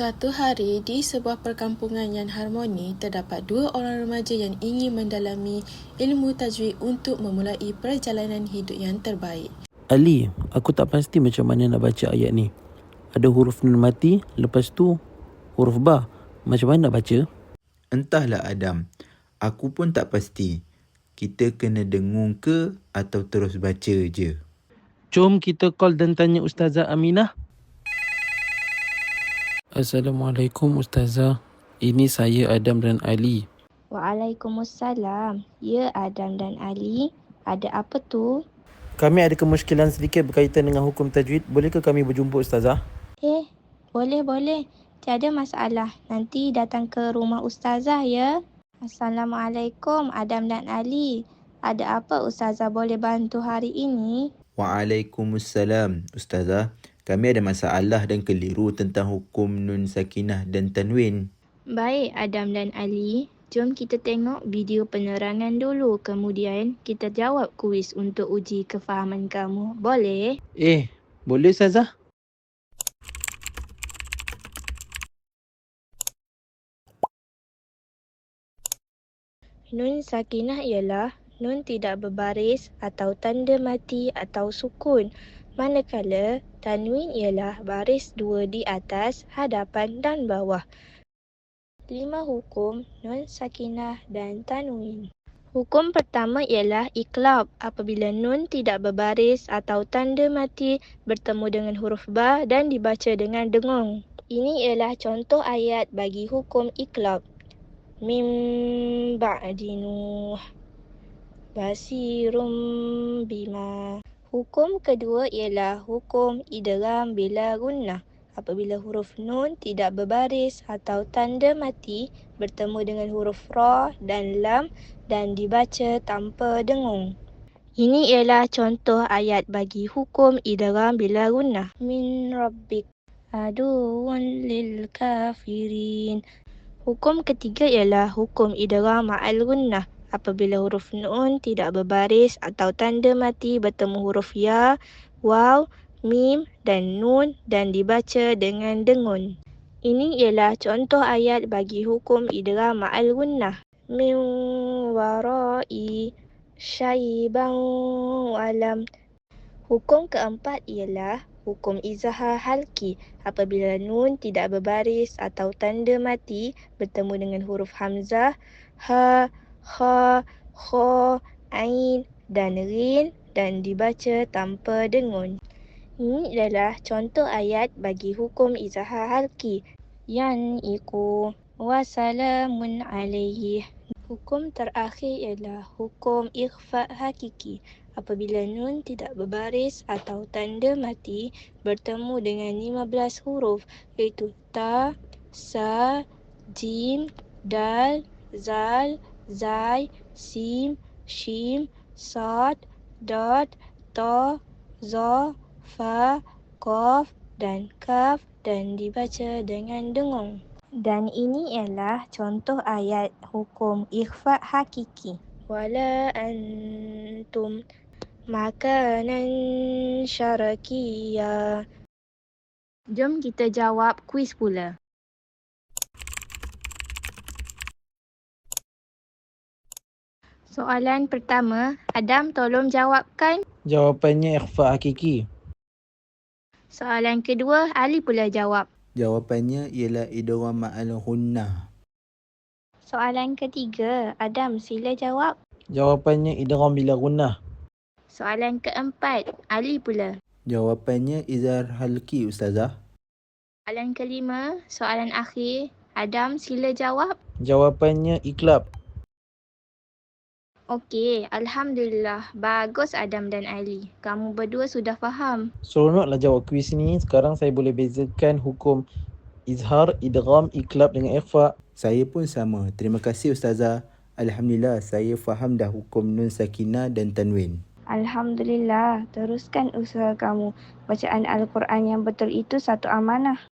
Suatu hari, di sebuah perkampungan yang harmoni, terdapat dua orang remaja yang ingin mendalami ilmu tajwid untuk memulai perjalanan hidup yang terbaik. Ali, aku tak pasti macam mana nak baca ayat ni. Ada huruf nun mati, lepas tu huruf ba. Macam mana nak baca? Entahlah Adam, aku pun tak pasti. Kita kena dengung ke atau terus baca je? Jom kita call dan tanya Ustazah Aminah. Assalamualaikum Ustazah. Ini saya Adam dan Ali. Waalaikumsalam. Ya Adam dan Ali. Ada apa tu? Kami ada kemusykilan sedikit berkaitan dengan hukum tajwid. Bolehkah kami berjumpa Ustazah? Eh, boleh boleh. Tiada masalah. Nanti datang ke rumah ustazah ya. Assalamualaikum Adam dan Ali. Ada apa ustazah boleh bantu hari ini? Waalaikumsalam, Ustazah. Kami ada masalah dan keliru tentang hukum nun sakinah dan tanwin. Baik Adam dan Ali. Jom kita tengok video penerangan dulu. Kemudian kita jawab kuis untuk uji kefahaman kamu. Boleh? Eh, boleh Ustazah? Nun sakinah ialah nun tidak berbaris atau tanda mati atau sukun. Manakala tanwin ialah baris dua di atas, hadapan dan bawah. Lima hukum nun sakinah dan tanwin. Hukum pertama ialah iklab apabila nun tidak berbaris atau tanda mati bertemu dengan huruf ba dan dibaca dengan dengung. Ini ialah contoh ayat bagi hukum iklab. Mim ba'di Nuh. Basirum bima. Hukum kedua ialah hukum idgham bila gunnah. Apabila huruf nun tidak berbaris atau tanda mati bertemu dengan huruf ra dan lam dan dibaca tanpa dengung. Ini ialah contoh ayat bagi hukum idgham bila gunnah. Min rabbik aduun lil kafirin. Hukum ketiga ialah hukum idgham ma'al gunnah. Apabila huruf nun tidak berbaris atau tanda mati bertemu huruf ya, waw, mim dan nun dan dibaca dengan dengun. Ini ialah contoh ayat bagi hukum idgham ma'al gunnah. Min warai syaiban walam. Hukum keempat ialah hukum izhar halki apabila nun tidak berbaris atau tanda mati bertemu dengan huruf hamzah, ha, kha, kha, ain dan rin dan dibaca tanpa dengun. Ini adalah contoh ayat bagi hukum izhar halki. Yan iku wasalamun alaihi. Hukum terakhir ialah hukum ikhfa hakiki. Apabila nun tidak berbaris atau tanda mati bertemu dengan 15 huruf iaitu ta, sa, jim, dal, zal, zai, sim, shim, sad, dad, ta, za, fa, qaf dan kaf dan dibaca dengan dengung. Dan ini ialah contoh ayat hukum ikhfa hakiki. Wala antum makanan syarakiya. Jom kita jawab kuis pula. Soalan pertama, Adam tolong jawabkan. Jawapannya ikhfa hakiki. Soalan kedua, Ali pula jawab. Jawapannya ialah idgham ma'al hunnah. Soalan ketiga, Adam sila jawab. Jawapannya idgham bila gunnah. Soalan keempat, Ali pula. Jawapannya izhar halki Ustazah. Soalan kelima, soalan akhir, Adam sila jawab. Jawapannya iklab. Okey, Alhamdulillah. Bagus Adam dan Ali. Kamu berdua sudah faham. Seronoklah jawab kuis ni. Sekarang saya boleh bezakan hukum izhar, idgham, iklab dengan ikhfa. Saya pun sama. Terima kasih Ustazah. Alhamdulillah saya faham dah hukum nun sakinah dan tanwin. Alhamdulillah. Teruskan usaha kamu. Bacaan Al-Quran yang betul itu satu amanah.